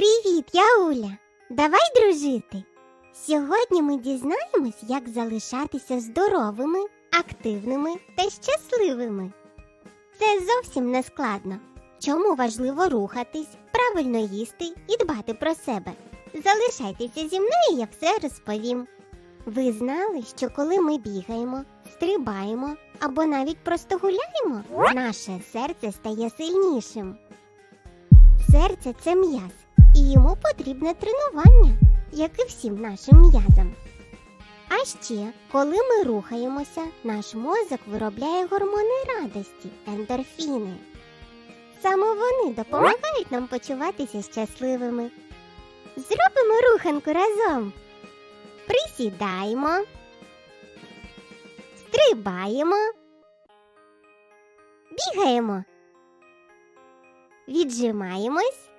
Привіт, я Уля. Давай дружити. Сьогодні ми дізнаємось, як залишатися здоровими, активними та щасливими. Це зовсім не складно. Чому важливо рухатись, правильно їсти і дбати про себе? Залишайтеся зі мною, я все розповім. Ви знали, що коли ми бігаємо, стрибаємо або навіть просто гуляємо, наше серце стає сильнішим. Серце це м'яз, і йому потрібне тренування, як і всім нашим м'язам. А ще, коли ми рухаємося, наш мозок виробляє гормони радості, ендорфіни. Саме вони допомагають нам почуватися щасливими. Зробимо руханку разом. Присідаємо, стрибаємо, бігаємо, віджимаємось,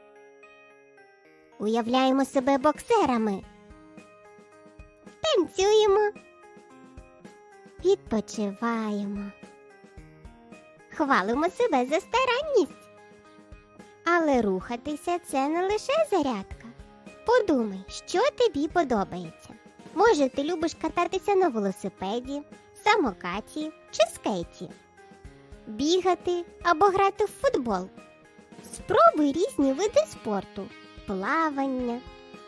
уявляємо себе боксерами, танцюємо, відпочиваємо, хвалимо себе за старанність. Але рухатися це не лише зарядка. Подумай, що тобі подобається. Може, ти любиш кататися на велосипеді, самокаті чи скейті, бігати або грати в футбол. Спробуй різні види спорту: плавання,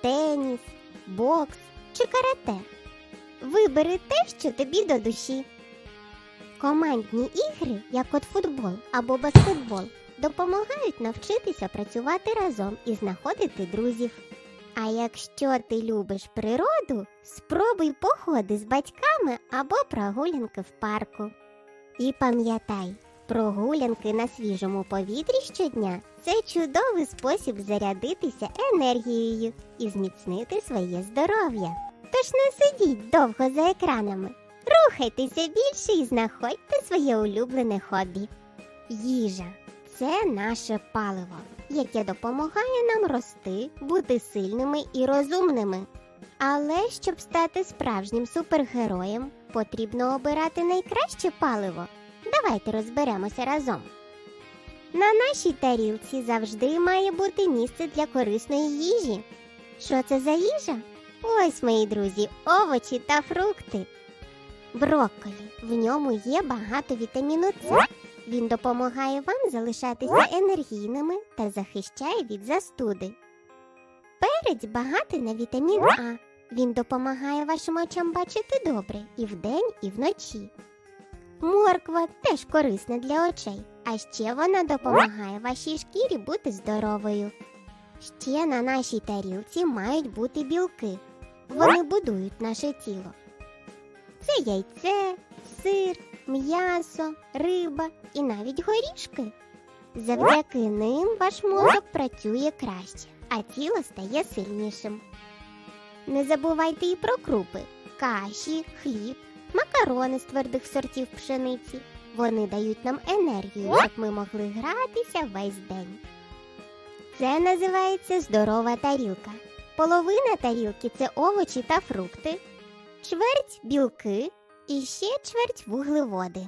теніс, бокс чи карате. Вибери те, що тобі до душі. Командні ігри, як от футбол або баскетбол, допомагають навчитися працювати разом і знаходити друзів. А якщо ти любиш природу, спробуй походи з батьками або прогулянки в парку. І пам'ятай, прогулянки на свіжому повітрі щодня це чудовий спосіб зарядитися енергією і зміцнити своє здоров'я. Тож не сидіть довго за екранами, рухайтеся більше і знаходьте своє улюблене хобі. Їжа це наше паливо, яке допомагає нам рости, бути сильними і розумними. Але щоб стати справжнім супергероєм, потрібно обирати найкраще паливо. Давайте розберемося разом. На нашій тарілці завжди має бути місце для корисної їжі. Що це за їжа? Ось, мої друзі, овочі та фрукти. Брокколі. В ньому є багато вітаміну С. Він допомагає вам залишатися енергійними та захищає від застуди. Перець багатий на вітамін А. Він допомагає вашим очам бачити добре і вдень, і вночі. Морква теж корисна для очей, а ще вона допомагає вашій шкірі бути здоровою. Ще на нашій тарілці мають бути білки. Вони будують наше тіло. Це яйце, сир, м'ясо, риба і навіть горішки. Завдяки ним ваш мозок працює краще, а тіло стає сильнішим. Не забувайте і про крупи, каші, хліб, макарони з твердих сортів пшениці. Вони дають нам енергію, щоб ми могли гратися весь день. Це називається здорова тарілка. Половина тарілки це овочі та фрукти, чверть білки і ще чверть вуглеводи.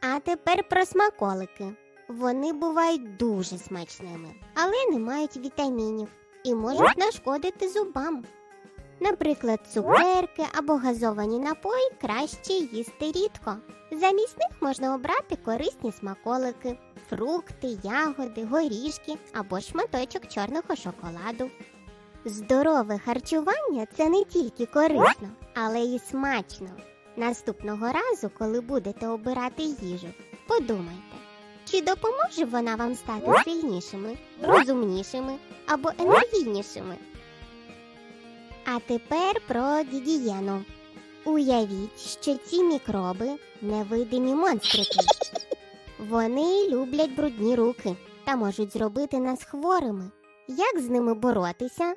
А тепер про смаколики. Вони бувають дуже смачними, але не мають вітамінів і можуть нашкодити зубам. Наприклад, цукерки або газовані напої краще їсти рідко. Замість них можна обрати корисні смаколики, фрукти, ягоди, горішки або шматочок чорного шоколаду. Здорове харчування це не тільки корисно, але й смачно. Наступного разу, коли будете обирати їжу, подумайте, чи допоможе вона вам стати сильнішими, розумнішими або енергійнішими. А тепер про гігієну. Уявіть, що ці мікроби невидимі монстрики. Вони люблять брудні руки та можуть зробити нас хворими. Як з ними боротися?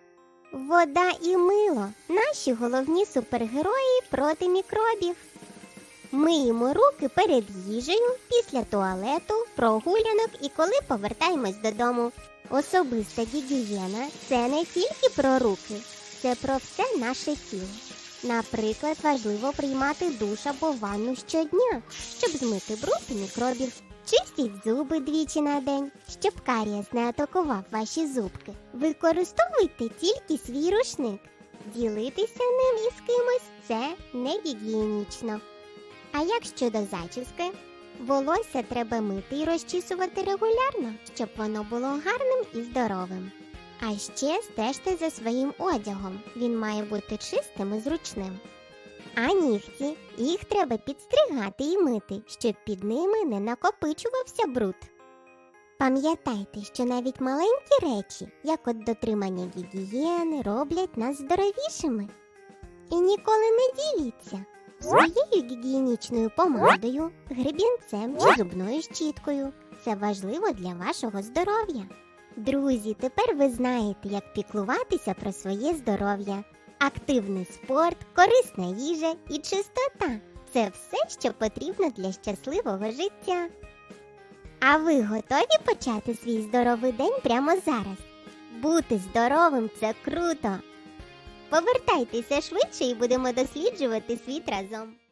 Вода і мило наші головні супергерої проти мікробів. Миємо руки перед їжею, після туалету, прогулянок і коли повертаємось додому. Особиста гігієна це не тільки про руки, це про все наше тіло. Наприклад, важливо приймати душ або ванну щодня, щоб змити бруд і мікробів. Чистіть зуби двічі на день, щоб карієс не атакував ваші зубки. Використовуйте тільки свій рушник. Ділитися ним із кимось це не гігієнічно. А як щодо зачіски? Волосся треба мити і розчісувати регулярно, щоб воно було гарним і здоровим. А ще стежте за своїм одягом. Він має бути чистим і зручним. А нігті їх треба підстригати і мити, щоб під ними не накопичувався бруд. Пам'ятайте, що навіть маленькі речі, як от дотримання гігієни, роблять нас здоровішими. І ніколи не діліться своєю гігієнічною помадою, гребінцем чи зубною щіткою. Це важливо для вашого здоров'я. Друзі, тепер ви знаєте, як піклуватися про своє здоров'я. Активний спорт, корисна їжа і чистота це все, що потрібно для щасливого життя. А ви готові почати свій здоровий день прямо зараз? Бути здоровим це круто! Повертайтеся швидше і будемо досліджувати світ разом.